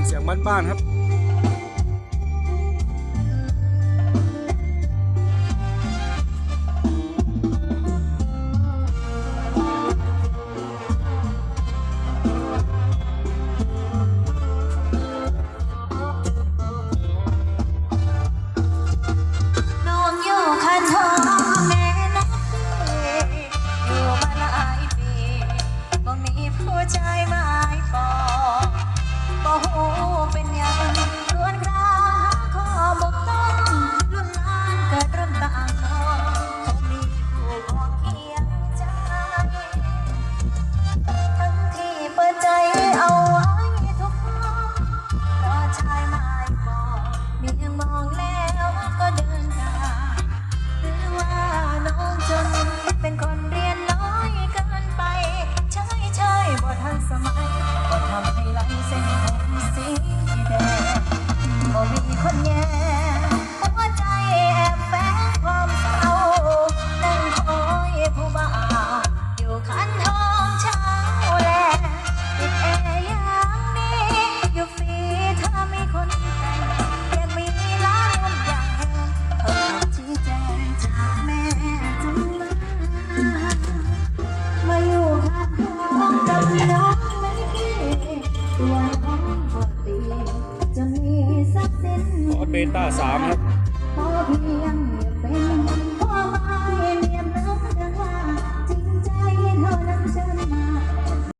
นเสียงมัดบ้านครับ บ่ฮู้เป็นยังรวนกรางข้อบกต้องลุ่นลานเกิดรุ่นต่างน้องคงมีผู้บอกเคียงใจ ทั้งที่เปิดใจเอาไว้ทุกห้องรอชายหมายปองเมียงมองแล้วก็เดินทางหรือว่าน้องจนเป็นคนเรียนน้อยเกินไป ใช่ใช่บ่ทันสมัยบ่ทำให้ไหลเส้นผมสี องก็ตีจนมีทรัพย์สินอสเบต้าสามครับ